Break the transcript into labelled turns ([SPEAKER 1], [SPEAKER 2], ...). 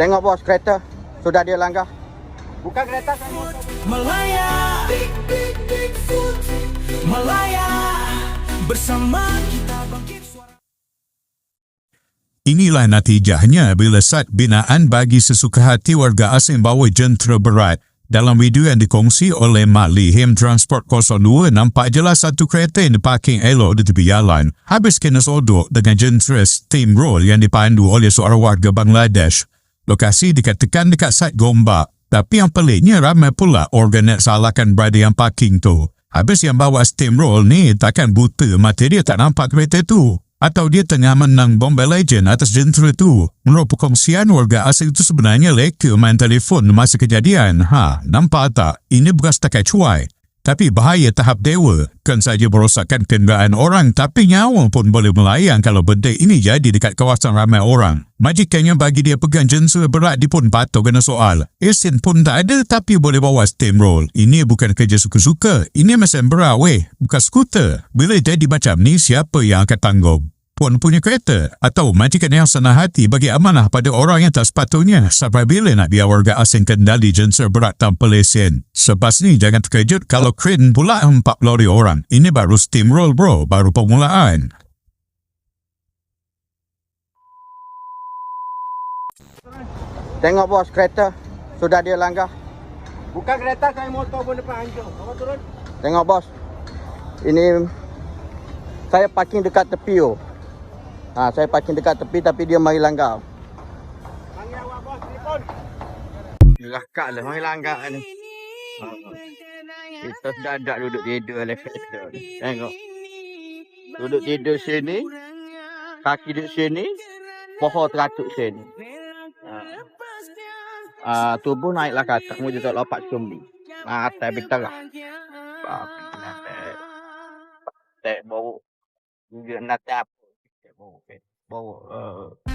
[SPEAKER 1] Tengok bos kereta sudah dia langgar. Bukan kereta saya motor.
[SPEAKER 2] Malaya Malaya Bersama kita bangkit suara
[SPEAKER 3] Inilah natijahnya bila sat binaan bagi sesuka hati warga asing bawa jentera berat. Dalam video yang dikongsi oleh Mak Lihim Transport 02, nampak jelas satu kereta yang diparking elok di tepi jalan. Habis kena sodok dengan jentera steamroll yang dipandu oleh seorang warga Bangladesh. Lokasi dikatakan dekat site Gombak. Tapi yang peliknya ramai pula organet salahkan berada yang parking tu. Habis yang bawa steamroll ni takkan buta mata dia tak nampak kereta tu. Atau dia tengah menang Bombay Legend atas jentera tu. Menurut perkongsian warga asing itu sebenarnya leka main telefon masa kejadian. Ha, nampak tak? Ini bukan setakat cuai. Tapi bahaya tahap dewa. Kan saja merosakkan kenderaan orang tapi nyawa pun boleh melayang kalau benda ini jadi dekat kawasan ramai orang. Majikannya bagi dia pegang jentera berat dia pun patut kena soal. Esin pun tak ada tapi boleh bawa steamroll. Ini bukan kerja suka-suka. Ini mesin berat weh. Bukan skuter. Bila jadi macam ni siapa yang akan tanggung? Puan punya kereta atau majikan yang senang hati bagi amanah pada orang yang tak sepatutnya sampai bila nak biar warga asing kendali jensur berat tanpa lesen. Sebab ni jangan terkejut kalau kren pula 40 orang. Ini baru steamroll bro, baru permulaan.
[SPEAKER 1] Tengok bos kereta sudah dia langgar. Bukan kereta saya motor pun depan hancur. Awak turun. Tengok bos. Ini saya parking dekat tepi tu. Ha, saya parking dekat tepi tapi dia mari langgar. Panggil awak bos telefon. Gelakak lah mari langgar. Ha. Kita dadak duduk tidur ni. Tengok. Duduk tidur sini. Kaki duduk sini. Pohon teratuk sini. Ha. Ah, tubuh naiklah ke atas. Mu tak lompat sumbi. Ah, atas. Babi nanti. Tak nanti apa. Tak Bowl, Bowl, uh,